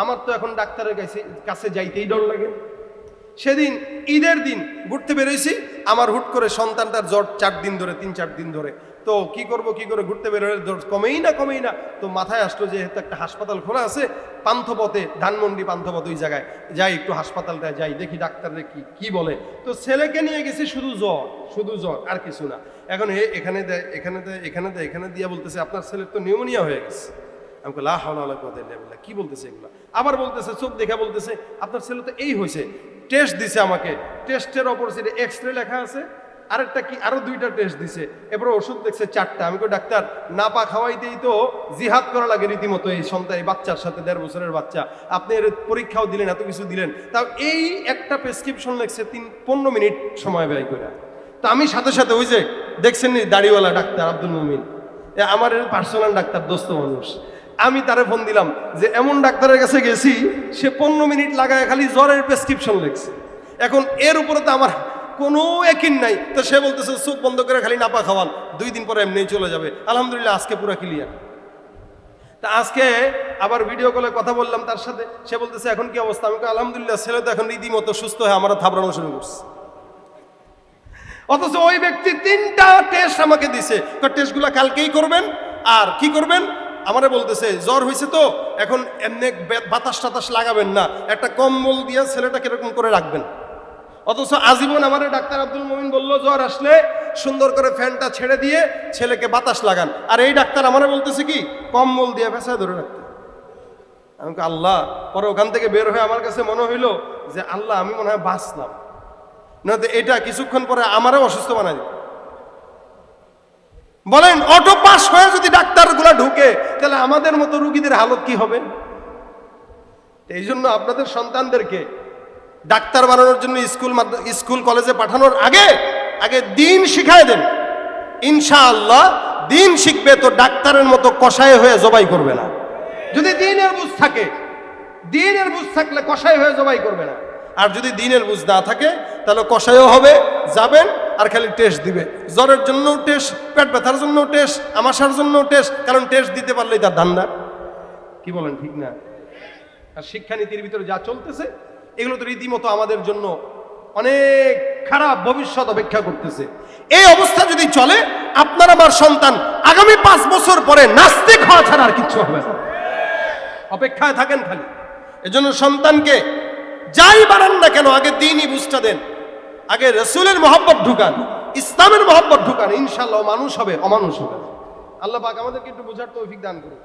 আমার তো এখন ডাক্তারের কাছে কাছে যাইতেই ডর লাগে। সেদিন, ঈদের দিন ঘুরতে বেরোইছি, আমার হুট করে সন্তানটার জ্বর চার দিন ধরে, তিন চার দিন ধরে। তো কি করব, কি করে ঘুরতে বেরোলে জ্বর কমেই না কমেই না। তো মাথায় আসলো যে একটা হাসপাতাল খোলা আছে, পান্থপথে, ধানমন্ডি পান্থপথ ওই জায়গায়। যাই একটু হাসপাতালটায় যাই দেখি ডাক্তাররা কি কি বলে। তো ছেলেকে নিয়ে গেছি শুধু জ্বর শুধু জ্বর, আর কিছু না। এখন এখানে দেয় এখানে দেয় এখানে দেয়, এখানে দিয়া বলতেছে, আপনার ছেলের তো নিউমোনিয়া হয়ে গেছে। আমি লা হাওলা কি বলতেছে এগুলো? আবার বলতেছে চোখ দেখা বলতেছে, আপনার ছেলে তো এই হয়েছে। টেস্ট দিছে আমাকে। টেস্টের অপোজিটে এক্স রে লেখা আছে, আরেকটা কি, আরও দুইটা টেস্ট দিছে। এরপরে ওষুধ দেখছে চারটা। আমি ডাক্তার না পা খাওয়াইতেই তো জিহাদ করা লাগে রীতিমতো এই সন্তান, এই বাচ্চার সাথে দেড় বছরের বাচ্চা। আপনি এর পরীক্ষাও দিলেন, এত কিছু দিলেন। তাও এই একটা প্রেসক্রিপশন লেখছে তিন, পনেরো মিনিট সময় ব্যয় করে। তা আমি সাথে সাথে ওই যে দেখছেন দাড়িওয়ালা ডাক্তার আব্দুল মুমিন। আমার পার্সোনাল ডাক্তার, দোস্ত মানুষ। আমি তারে ফোন দিলাম যে, এমন ডাক্তারের কাছে গেছি, সে পনেরো মিনিট লাগায় খালি জ্বরের প্রেসক্রিপশন লিখছে। এখন এর উপরে তো আমার কোনো একিন নাই। তো সে বলতেছে, চোখ বন্ধ করে খালি নাপা খাওয়ান, দুই দিন পরে এমনিই চলে যাবে। আলহামদুলিল্লাহ, আজকে পুরো ক্লিয়ার তা আজকে আবার ভিডিও কলে কথা বললাম তার সাথে। সে বলতেছে, এখন কি অবস্থা? আমি আলহামদুলিল্লাহ, ছেলে তো এখন রীতিমতো সুস্থ হয়ে আমরা থাবড়ানো শুরু করছে। অথচ ওই ব্যক্তি তিনটা টেস্ট আমাকে দিছে। তো টেস্টগুলো কালকেই করবেন, আর কি করবেন? আমারে বলতেছে, জ্বর হয়েছে তো? এখন এমনি বাতাস টাতাস লাগাবেন না। একটা কম্বল দিয়ে ছেলেটা কীরকম করে রাখবেন। অথচ আজীবন আমার ডাক্তার আব্দুল মমিন বলল, জ্বর আসলে সুন্দর করে ফ্যানটা ছেড়ে দিয়ে ছেলেকে বাতাস লাগান। আর এই ডাক্তার আমারে বলতেছে কি, কম্বল দিয়ে ফেসায় ধরে রাখতে। আমি আল্লাহ। পরে ওখান থেকে বের হয়ে আমার কাছে মনে হইল যে, আল্লাহ, আমি মনে হয় বাঁচলাম। নয়তো এটা কিছুক্ষণ পরে আমারও অসুস্থ বানাই বলেন অটো পাস হয়ে যদি ডাক্তারগুলো ঢুকে, তাহলে আমাদের মতো রুগীদের হালত কি হবে? এই জন্য আপনাদের সন্তানদেরকে ডাক্তার বানানোর জন্য স্কুল স্কুল কলেজে পাঠানোর আগে আগে দিন শিখায় দেন। ইনশাআল্লাহ, দিন শিখবে তো ডাক্তারের মতো কষায় হয়ে জবাই করবে না। যদি দিনের বুঝ থাকে, দিনের বুঝ থাকলে কষাই হয়ে জবাই করবে না। আর যদি দিনের বুঝ না থাকে, তাহলে কষাইও হবে, যাবেন আর খালি টেস্ট দিবে। জ্বরের জন্য টেস্ট পেট ব্যথার জন্য টেস্ট আমাশার জন্য টেস্ট কারণ টেস্ট দিতে পারলেই তার ধান্দা। কি বলেন, ঠিক না? আর শিক্ষানীতির ভিতরে যা চলতেছে, এগুলো তো রীতিমতো আমাদের জন্য অনেক খারাপ ভবিষ্যৎ অপেক্ষা করতেছে। এই অবস্থা যদি চলে, আপনার আমার সন্তান আগামী পাঁচ বছর পরে নাস্তিক হওয়া ছাড়া আর কিচ্ছু হবে না। অপেক্ষায় থাকেন খালি। এজন্য সন্তানকে যাই বাড়ান না কেন, আগে দিনই বুঝটা দেন। আগে রসুলের মহব্বত ঢুকান, ইসলামের মহব্বত ঢুকান ইনশাল্লাহ মানুষ হবে, অমানুষ হবে। আল্লাহ পাক আমাদেরকে একটু বোঝার তৌফিক দান করুন